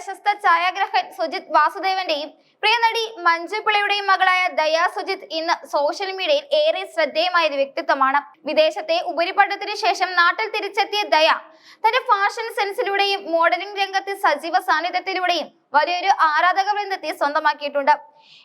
പ്രശസ്ത ഛായാഗ്രഹൻ സുജിത് വാസുദേവന്റെയും പ്രിയ നടി മഞ്ജുപിള്ളയുടെയും മകളായ ദയാ സുജിത് ഇന്ന് സോഷ്യൽ മീഡിയയിൽ ഏറെ ശ്രദ്ധേയമായ ഒരു വ്യക്തിത്വമാണ്. വിദേശത്തെ ഉപരിപഠനത്തിന് ശേഷം നാട്ടിൽ തിരിച്ചെത്തിയ ദയ തന്റെ ഫാഷൻ സെൻസിലൂടെയും മോഡലിംഗ് രംഗത്തെ സജീവ സാന്നിധ്യത്തിലൂടെയും വലിയൊരു ആരാധക വൃന്ദത്തെ സ്വന്തമാക്കിയിട്ടുണ്ട്.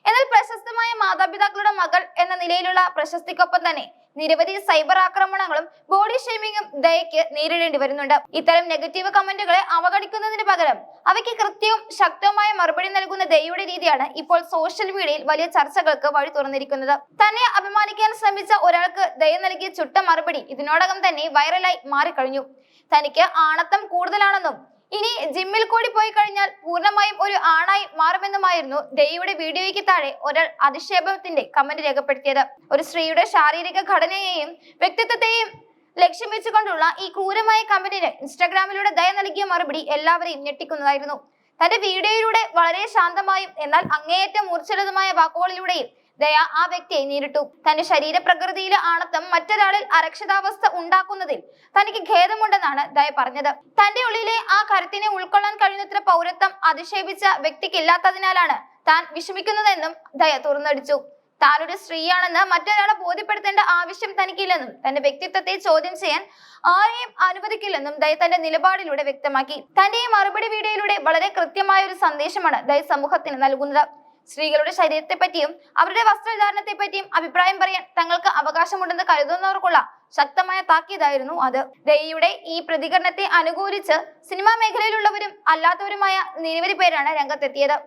എന്നാൽ പ്രശസ്തമായ മാതാപിതാക്കളുടെ മകൾ എന്ന നിലയിലുള്ള പ്രശസ്തിക്കൊപ്പം തന്നെ നിരവധി സൈബർ ആക്രമണങ്ങളും ബോഡി ഷെയ്മിങ്ങും ദയയ്ക്ക് നേരിടേണ്ടി വരുന്നുണ്ട്. ഇത്തരം നെഗറ്റീവ് കമന്റുകളെ അവഗണിക്കുന്നതിന് പകരം അവയ്ക്ക് കൃത്യവും ശക്തവുമായ മറുപടി നൽകുന്ന ദയയുടെ രീതിയാണ് ഇപ്പോൾ സോഷ്യൽ മീഡിയയിൽ വലിയ ചർച്ചകൾക്ക് വഴി തുറന്നിരിക്കുന്നത്. തന്നെ അഭിമാനിക്കാൻ ശ്രമിച്ച ഒരാൾക്ക് ദയ നൽകിയ ചുട്ട മറുപടി ഇതിനോടകം തന്നെ വൈറലായി മാറിക്കഴിഞ്ഞു. തനിക്ക് ആണത്തം കൂടുതലാണെന്നും ഇനി ജിമ്മിൽ കൂടി പോയി കഴിഞ്ഞാൽ പൂർണമായും ഒരു ആണായി മാറുമെന്നുമായിരുന്നു ദയയുടെ വീഡിയോയ്ക്ക് താഴെ ഒരാൾ അധിക്ഷേപത്തിന്റെ കമന്റ് രേഖപ്പെടുത്തിയത്. ഒരു സ്ത്രീയുടെ ശാരീരിക ഘടനയെയും വ്യക്തിത്വത്തെയും ലക്ഷ്യം വെച്ചുകൊണ്ടുള്ള ഈ ക്രൂരമായ കമന്റിന് ഇൻസ്റ്റാഗ്രാമിലൂടെ ദയ നൽകിയ മറുപടി എല്ലാവരെയും ഞെട്ടിക്കുന്നതായിരുന്നു. തന്റെ വീഡിയോയിലൂടെ വളരെ ശാന്തമായും എന്നാൽ അങ്ങേയറ്റം മൂർച്ഛിതമായ വാക്കുകളിലൂടെയും ദയ ആ വ്യക്തിയെ നേരിട്ടു. തന്റെ ശരീരപ്രകൃതിയിലെ ആണത്തം മറ്റൊരാളിൽ അരക്ഷിതാവസ്ഥ ഉണ്ടാക്കുന്നതിൽ തനിക്ക് ഖേദമുണ്ടെന്നാണ് ദയ പറഞ്ഞത്. തന്റെ ഉള്ളിലെ ആ കരുത്തിനെ ഉൾക്കൊള്ളാൻ കഴിയുന്നത്ര പൗരത്വം അധിക്ഷേപിച്ച വ്യക്തിക്കില്ലാത്തതിനാലാണ് താൻ വിഷമിക്കുന്നതെന്നും ദയ തുറന്നടിച്ചു. താനൊരു സ്ത്രീയാണെന്ന് മറ്റൊരാളെ ബോധ്യപ്പെടുത്തേണ്ട ആവശ്യം തനിക്കില്ലെന്നും തന്റെ വ്യക്തിത്വത്തെ ചോദ്യം ചെയ്യാൻ ആരെയും അനുവദിക്കില്ലെന്നും ദയ തന്റെ നിലപാടിലൂടെ വ്യക്തമാക്കി. തന്റെ ഈ മറുപടി വീഡിയോയിലൂടെ വളരെ കൃത്യമായ ഒരു സന്ദേശമാണ് ദയ സമൂഹത്തിന് നൽകുന്നത്. സ്ത്രീകളുടെ ശരീരത്തെ പറ്റിയും അവരുടെ വസ്ത്രധാരണത്തെ പറ്റിയും അഭിപ്രായം പറയാൻ തങ്ങൾക്ക് അവകാശമുണ്ടെന്ന് കരുതുന്നവർക്കുള്ള ശക്തമായ താക്കീതായിരുന്നു അത്. ദയയുടെ ഈ പ്രതികരണത്തെ അനുകൂലിച്ച് സിനിമാ മേഖലയിലുള്ളവരും അല്ലാത്തവരുമായ നിരവധി പേരാണ് രംഗത്തെത്തിയത്.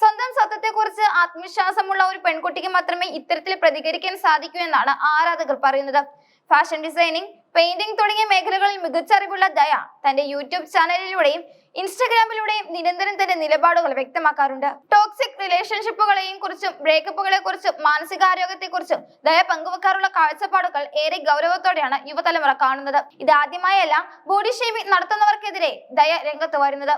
സ്വന്തം സ്വത്വത്തെക്കുറിച്ച് ആത്മവിശ്വാസമുള്ള ഒരു പെൺകുട്ടിക്ക് മാത്രമേ ഇത്തരത്തിൽ പ്രതികരിക്കാൻ സാധിക്കൂ എന്നാണ് ആരാധകർ പറയുന്നത്. ഫാഷൻ ഡിസൈനിങ് പെയിന്റിംഗ് തുടങ്ങിയ മേഖലകളിൽ മികച്ച അറിവുള്ള ദയ തന്റെ യൂട്യൂബ് ചാനലിലൂടെയും ഇൻസ്റ്റഗ്രാമിലൂടെയും നിരന്തരം തന്റെ നിലപാടുകൾ വ്യക്തമാക്കാറുണ്ട്. ടോക്സിക് റിലേഷൻഷിപ്പുകളെയും കുറിച്ചും ബ്രേക്കപ്പുകളെ കുറിച്ചും മാനസികാരോഗ്യത്തെ കുറിച്ചും ദയ പങ്കുവെക്കാറുള്ള കാഴ്ചപ്പാടുകൾ ഏറെ ഗൗരവത്തോടെയാണ് യുവതലമുറ കാണുന്നത്. ഇതാദ്യമായല്ല ബോഡി ഷേമിംഗ് നടത്തുന്നവർക്കെതിരെ ദയ രംഗത്ത് വരുന്നത്.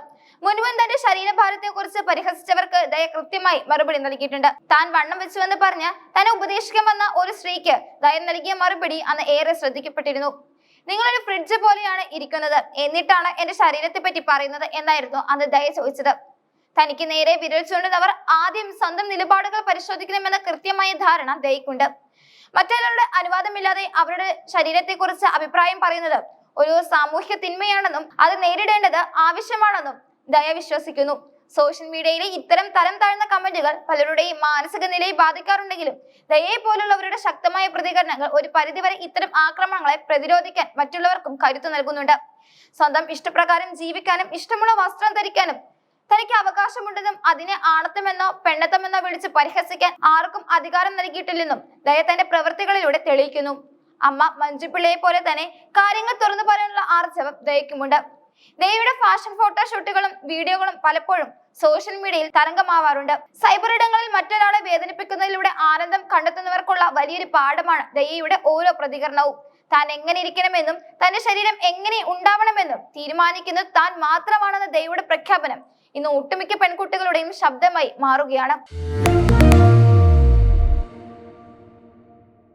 മുൻപും തന്റെ ശരീരഭാരത്തെ കുറിച്ച് പരിഹസിച്ചവർക്ക് ദയ കൃത്യമായി മറുപടി നൽകിയിട്ടുണ്ട്. താൻ വണ്ണം വെച്ചുവെന്ന് പറഞ്ഞ് തന്നെ ഉപദേശിക്കാൻ വന്ന ഒരു സ്ത്രീക്ക് ദയ നൽകിയ മറുപടി അന്ന് ഏറെ ശ്രദ്ധിക്കപ്പെട്ടിരുന്നു. നിങ്ങളൊരു ഫ്രിഡ്ജ് പോലെയാണ് ഇരിക്കുന്നത്. എന്നിട്ടാണ് എന്റെ ശരീരത്തെ പറ്റി പറയുന്നത് എന്നായിരുന്നു അന്ന് ദയ ചോദിച്ചത്. തനിക്ക് നേരെ വിരൽ ചൂണ്ടുന്നവർ ആദ്യം സ്വന്തം നിലപാടുകൾ പരിശോധിക്കണമെന്ന കൃത്യമായ ധാരണ ദയക്കുണ്ട് മറ്റൊരാളുടെ അനുവാദമില്ലാതെ അവരുടെ ശരീരത്തെക്കുറിച്ച് അഭിപ്രായം പറയുന്നത് ഒരു സാമൂഹ്യ തിന്മയാണെന്നും അത് നേരിടേണ്ടത് ആവശ്യമാണെന്നും ദയ വിശ്വസിക്കുന്നു. സോഷ്യൽ മീഡിയയിലെ ഇത്തരം തരം താഴ്ന്ന കമന്റുകൾ പലരുടെയും മാനസിക നിലയെ ബാധിക്കാറുണ്ടെങ്കിലും ദയെ പോലുള്ളവരുടെ ശക്തമായ പ്രതികരണങ്ങൾ ഒരു പരിധിവരെ ഇത്തരം ആക്രമണങ്ങളെ പ്രതിരോധിക്കാൻ മറ്റുള്ളവർക്കും കരുത്തു നൽകുന്നുണ്ട്. സ്വന്തം ഇഷ്ടപ്രകാരം ജീവിക്കാനും ഇഷ്ടമുള്ള വസ്ത്രം ധരിക്കാനും തനിക്ക് അവകാശമുണ്ടെന്നും അതിനെ ആണത്തമെന്നോ പെണ്ണത്തമെന്നോ വിളിച്ച് പരിഹസിക്കാൻ ആർക്കും അധികാരം നൽകിയിട്ടില്ലെന്നും ദയ തന്റെ പ്രവൃത്തികളിലൂടെ തെളിയിക്കുന്നു. അമ്മ മഞ്ജുപിള്ളയെ പോലെ തന്നെ കാര്യങ്ങൾ തുറന്നു പറയാനുള്ള ആർജവം ദയക്കുമുണ്ട് ദയയുടെ ഫാഷൻ ഫോട്ടോഷൂട്ടുകളും വീഡിയോകളും പലപ്പോഴും സോഷ്യൽ മീഡിയയിൽ തരംഗമാവാറുണ്ട്. സൈബർ ഇടങ്ങളിൽ മറ്റൊരാളെ വേദനിപ്പിക്കുന്നതിലൂടെ ആനന്ദം കണ്ടെത്തുന്നവർക്കുള്ള വലിയൊരു പാഠമാണ് ദയയുടെ ഓരോ പ്രതികരണവും. താൻ എങ്ങനെ ഇരിക്കണമെന്നും തന്റെ ശരീരം എങ്ങനെ ഉണ്ടാവണമെന്നും തീരുമാനിക്കുന്നത് താൻ മാത്രമാണെന്ന ദയയുടെ പ്രഖ്യാപനം ഇന്ന് ഒട്ടുമിക്ക പെൺകുട്ടികളുടെയും ശബ്ദമായി മാറുകയാണ്.